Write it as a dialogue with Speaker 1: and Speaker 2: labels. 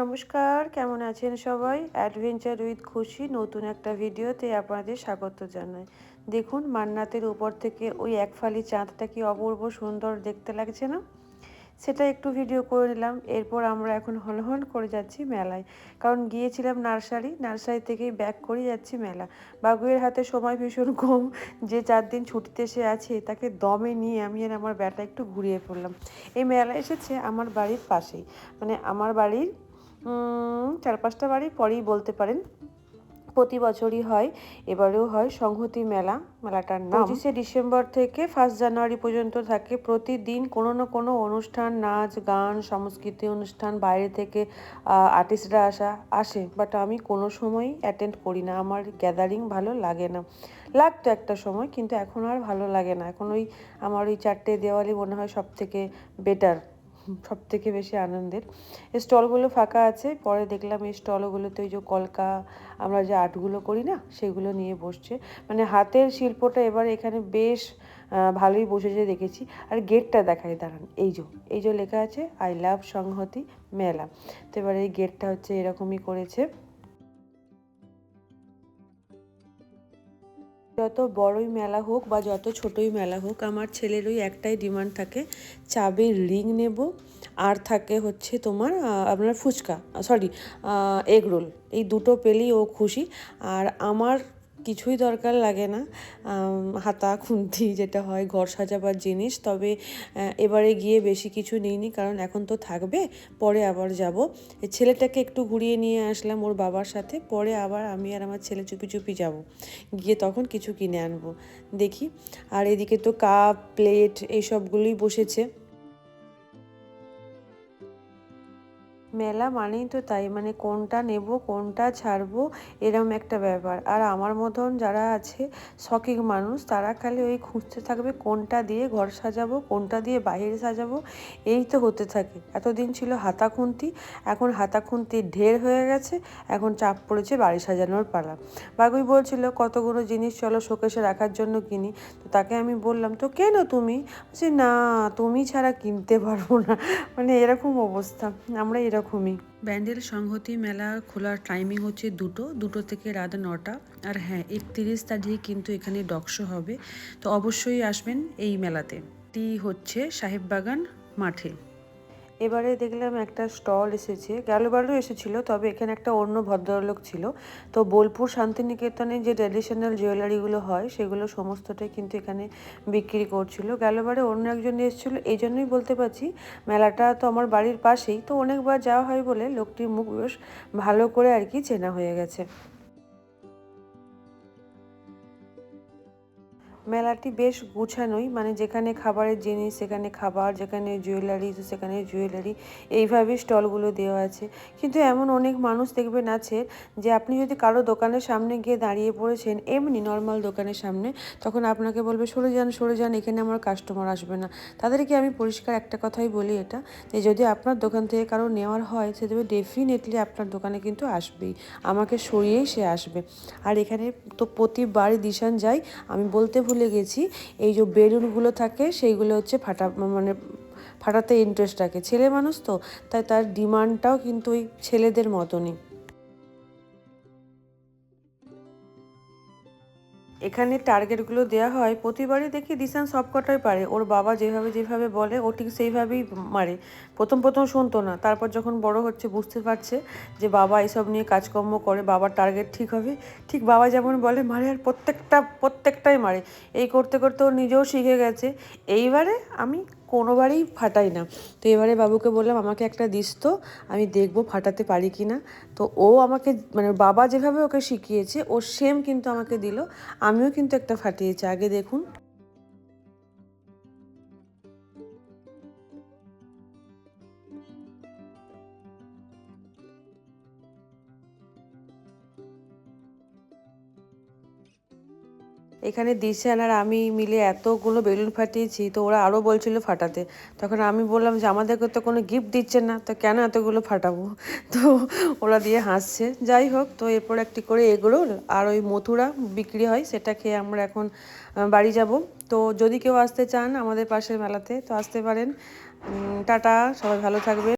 Speaker 1: নমস্কার, কেমন আছেন সবাই? অ্যাডভেঞ্চার উইথ খুশি নতুন একটা ভিডিওতে আপনাদের স্বাগত জানাই। দেখুন, মান্নাতের উপর থেকে ওই এক ফালি চাঁদটা কি অপূর্ব সুন্দর দেখতে লাগছে না? সেটা একটু ভিডিও করে নিলাম, এরপর আমরা এখন হন হন করে যাচ্ছি মেলায়। কারণ গিয়েছিলাম নার্সারি নার্সারি থেকেই ব্যাক করে যাচ্ছি মেলা। বাগুয়ের হাতে সময় ভীষণ কম, যে চার দিন ছুটিতে সে আছে, তাকে দমে নিয়ে আমি আর আমার ব্যাটা একটু ঘুরিয়ে পড়লাম এই মেলা এসেছে আমার বাড়ির পাশেই। মানে আমার বাড়ির চার পাঁচটা বাড়ি পরেই বলতে পারেন, প্রতি বছরই হয়, এবারেও হয় সংহতি মেলা, মেলাটার নাম। পঁচিশে ডিসেম্বর থেকে ফার্স্ট জানুয়ারি পর্যন্ত থাকে, প্রতিদিন কোনো না কোনো অনুষ্ঠান, নাচ, গান, সংস্কৃতি অনুষ্ঠান, বাইরে থেকে আর্টিস্টরা আসা, আসে বাট আমি কোনো সময়ই অ্যাটেন্ড করি না, আমার গ্যাদারিং ভালো লাগে না। লাগতো একটা সময়, কিন্তু এখন আর ভালো লাগে না, এখন ওই, আমার ওই চারটে দেওয়ালি মনে হয় সব থেকে বেটার সব থেকে বেশি আনন্দের। স্টলগুলো ফাঁকা আছে, পরে দেখলাম এই স্টলগুলোতে ওই যে কলকা, আমরা যে আর্টগুলো করি না, সেগুলো নিয়ে বসছে। মানে হাতের শিল্পটা এবার এখানে বেশ ভালোই বসেছে দেখেছি। আর গেটটা দেখায় দাঁড়ান, এই যে এই যে লেখা আছে, আই লাভ সংহতি মেলা। তো এবার এই গেটটা হচ্ছে এরকমই করেছে। যত বড়ই মেলা হোক বা যত ছোটই মেলা হোক, আমার ছেলের ওই একটাই ডিমান্ড থাকে চাবির রিং নেব, আর থাকে হচ্ছে তোমার আপনার ফুচকা সরি এগরোল এই দুটো পেলেই ও খুশি। আর আমার কিছুই দরকার লাগে না। হাতা, খুন্তি যেটা হয়, ঘর সাজাবার জিনিস। তবে এবারে গিয়ে বেশি কিছু নিইনি, কারণ এখন তো থাকবে, পরে আবার যাব। ছেলেটাকে একটু ঘুরিয়ে নিয়ে আসলাম ওর বাবার সাথে, পরে আবার আমি আর আমার ছেলে চুপি চুপি যাব। গিয়ে তখন কিছু কিনে আনব। দেখি। আর এদিকে তো কাপ, প্লেট এইসবগুলোই বসেছে। মেলা মানেই তো তাই মানে কোনটা নেব, কোনটা ছাড়বো, এরম একটা ব্যাপার। আর আমার মতন যারা আছে শখিক মানুষ, তারা খালি ওই খুঁজতে থাকবে কোনটা দিয়ে ঘর সাজাবো, কোনটা দিয়ে বাইরে সাজাবো, এই তো হতে থাকে। এতদিন ছিল হাতা খুন্তি এখন হাতা খুন্তি ঢের হয়ে গেছে, এখন চাপ পড়েছে বাড়ি সাজানোর পালা। বাগুই বলছিল, কতগুলো জিনিস চলো শোকেশে রাখার জন্য কিনি। তো তাকে আমি বললাম, তো কেন তুমি? বলছি, না, তুমি ছাড়া কিনতে পারব না। মানে এরকম অবস্থা, আমরা এরকম এরকমই ব্যান্ডেল সংহতি মেলা খোলার টাইমিং হচ্ছে দুটো দুটো থেকে রাত নটা। আর হ্যাঁ একত্রিশ তারিখে কিন্তু এখানে ডকশো হবে। তো অবশ্যই আসবেন এই মেলাতে। টি হচ্ছে সাহেববাগান মাঠে। এবারে দেখলাম একটা স্টল এসেছে গেলবারও এসেছিল, তবে এখানে একটা অন্য ভদ্রলোক ছিল। তো বোলপুর শান্তিনিকেতনে যে ট্র্যাডিশনাল জুয়েলারিগুলো হয়, সেগুলো সমস্তটাই কিন্তু এখানে বিক্রি করছিল। গেলবারে অন্য একজন এসেছিল, এই জন্যই বলতে পারছি, মেলাটা তো আমার বাড়ির পাশেই, তো অনেকবার যাওয়া হয় বলে লোকটির মুখ বেশ ভালো করে আর কি চেনা হয়ে গেছে। মেলাটি বেশ গুছানোই মানে যেখানে খাবারের জিনিস, সেখানে খাবার, যেখানে জুয়েলারি সেখানে জুয়েলারি এইভাবে স্টলগুলো দেওয়া আছে। কিন্তু এমন অনেক মানুষ দেখবেন আছে যে আপনি যদি কারও দোকানের সামনে গিয়ে দাঁড়িয়ে পড়েছেন, এমনি নর্মাল দোকানের সামনে, তখন আপনাকে বলবে, সরে যান সরে যান, এখানে আমার কাস্টমার আসবে না। তাদেরকে আমি পরিষ্কার একটা কথাই বলি এটা, যে যদি আপনার দোকান থেকে কারও নেওয়ার হয়, সে দেবে ডেফিনেটলি আপনার দোকানে কিন্তু আসবেই, আমাকে সরিয়েই সে আসবে। আর এখানে তো প্রতিবারই দিশান যাই আমি বলতে ভুলে গেছি। এই যে বেলুনগুলো থাকে, সেইগুলো হচ্ছে ফাটা মানে ফাটাতে ইন্টারেস্ট রাখে। ছেলে মানুষ তো, তাই তার ডিমান্ডটাও কিন্তু ওই ছেলেদের মতনই। এখানে টার্গেটগুলো দেওয়া হয়, প্রতিবারই দেখি দিশান সবকটাই পারে। ওর বাবা যেভাবে যেভাবে বলে, ও ঠিক সেইভাবেই মারে। প্রথম প্রথম শুনতো না, তারপর যখন বড় হচ্ছে বুঝতে পারছে যে বাবা এসব নিয়ে কাজকর্ম করে, বাবার টার্গেট ঠিক হবে। ঠিক বাবা যেমন বলে, মারে আর প্রত্যেকটা, প্রত্যেকটাই মারে। এই করতে করতে ও নিজেও শিখে গেছে। এইবারে আমি কোনোবারেই ফাটাই না। তো এবারে বাবুকে বললাম, আমাকে একটা দিস তো, আমি দেখব ফাটাতে পারি কি না তো ও আমাকে মানে বাবা যেভাবে ওকে শিখিয়েছে, ও সেম কিন্তু আমাকে দিল। আমিও কিন্তু একটা ফাটিয়েছি। আগে দেখুন। এখানে দিশান আর আমি মিলে এতগুলো বেলুন ফাটিয়েছি, তো ওরা আরও বলছিল ফাটাতে। তখন আমি বললাম যে, আমাদেরকে তো কোনো গিফট দিচ্ছে না, তো কেন এতগুলো ফাটাবো? তো ওরা দিয়ে হাসছে। যাই হোক, তো এরপর একটি করে এগরোল আর ওই মথুরা বিক্রি হয়, সেটা খেয়ে আমরা এখন বাড়ি যাব। তো যদি কেউ আসতে চান আমাদের পাশের মেলাতে, তো আসতে পারেন। টাটা, সবাই ভালো থাকবে